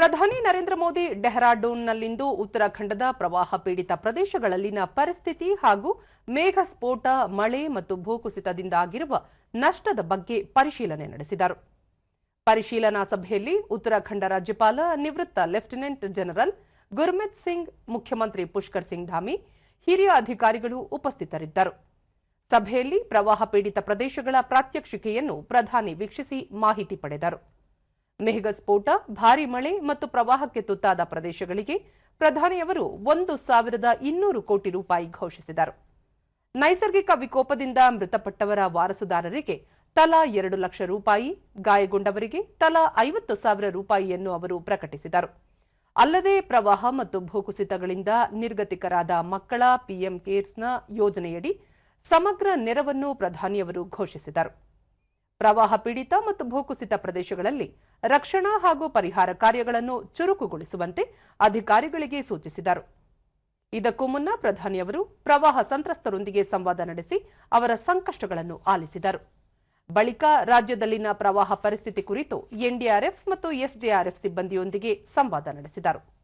ಪ್ರಧಾನಿ ನರೇಂದ್ರ ಮೋದಿ ಡೆಹ್ರಾಡೂನ್ನಲ್ಲಿಂದು ಉತ್ತರಾಖಂಡದ ಪ್ರವಾಹ ಪೀಡಿತ ಪ್ರದೇಶಗಳಲ್ಲಿನ ಪರಿಸ್ಥಿತಿ ಹಾಗೂ ಮೇಘ ಸ್ಫೋಟ ಮಳೆ ಮತ್ತು ಭೂಕುಸಿತದಿಂದಾಗಿರುವ ನಷ್ಟದ ಬಗ್ಗೆ ಪರಿಶೀಲನೆ ನಡೆಸಿದರು. ಪರಿಶೀಲನಾ ಸಭೆಯಲ್ಲಿ ಉತ್ತರಾಖಂಡ ರಾಜ್ಯಪಾಲ, ನಿವೃತ್ತ ಲೆಫ್ಟಿನೆಂಟ್ ಜನರಲ್ ಗುರ್ಮಿತ್ ಸಿಂಗ್, ಮುಖ್ಯಮಂತ್ರಿ ಪುಷ್ಕರ್ ಸಿಂಗ್ ಧಾಮಿ, ಹಿರಿಯ ಅಧಿಕಾರಿಗಳು ಉಪಸ್ಥಿತರಿದ್ದರು. ಸಭೆಯಲ್ಲಿ ಪ್ರವಾಹ ಪೀಡಿತ ಪ್ರದೇಶಗಳ ಪ್ರಾತ್ಯಕ್ಷಿಕೆಯನ್ನು ಪ್ರಧಾನಿ ವೀಕ್ಷಿಸಿ ಮಾಹಿತಿ ಪಡೆದರು. ಮೇಘ ಸ್ಫೋಟ ಭಾರಿ ಮಳೆ ಮತ್ತು ಪ್ರವಾಹಕ್ಕೆ ತುತ್ತಾದ ಪ್ರದೇಶಗಳಿಗೆ ಪ್ರಧಾನಿಯವರು ಒಂದು ಸಾವಿರದ ಇನ್ನೂರು ಕೋಟಿ ರೂಪಾಯಿ ಘೋಷಿಸಿದರು. ನೈಸರ್ಗಿಕ ವಿಕೋಪದಿಂದ ಮೃತಪಟ್ಟವರ ವಾರಸುದಾರರಿಗೆ ತಲಾ ಎರಡು ಲಕ್ಷ ರೂಪಾಯಿ, ಗಾಯಗೊಂಡವರಿಗೆ ತಲಾ ಐವತ್ತು ಸಾವಿರ ರೂಪಾಯಿಯನ್ನು ಅವರು ಪ್ರಕಟಿಸಿದರು. ಅಲ್ಲದೆ ಪ್ರವಾಹ ಮತ್ತು ಭೂಕುಸಿತಗಳಿಂದ ನಿರ್ಗತಿಕರಾದ ಮಕ್ಕಳ, ಪಿಎಂ ಕೇರ್ಸ್ನ ಯೋಜನೆಯಡಿ ಸಮಗ್ರ ನೆರವನ್ನು ಪ್ರಧಾನಿಯವರು ಘೋಷಿಸಿದರು. ಪ್ರವಾಹ ಪೀಡಿತ ಮತ್ತು ಭೂಕುಸಿತ ಪ್ರದೇಶಗಳಲ್ಲಿ ರಕ್ಷಣಾ ಹಾಗೂ ಪರಿಹಾರ ಕಾರ್ಯಗಳನ್ನು ಚುರುಕುಗೊಳಿಸುವಂತೆ ಅಧಿಕಾರಿಗಳಿಗೆ ಸೂಚಿಸಿದರು. ಇದಕ್ಕೂ ಮುನ್ನ ಪ್ರಧಾನಿಯವರು ಪ್ರವಾಹ ಸಂತ್ರಸ್ತರೊಂದಿಗೆ ಸಂವಾದ ನಡೆಸಿ ಅವರ ಸಂಕಷ್ಟಗಳನ್ನು ಆಲಿಸಿದರು. ಬಳಿಕ ರಾಜ್ಯದಲ್ಲಿನ ಪ್ರವಾಹ ಪರಿಸ್ಥಿತಿ ಕುರಿತು ಎನ್ಡಿಆರ್ಎಫ್ ಮತ್ತು ಎಸ್ಡಿಆರ್ಎಫ್ ಸಿಬ್ಬಂದಿಯೊಂದಿಗೆ ಸಂವಾದ ನಡೆಸಿದರು.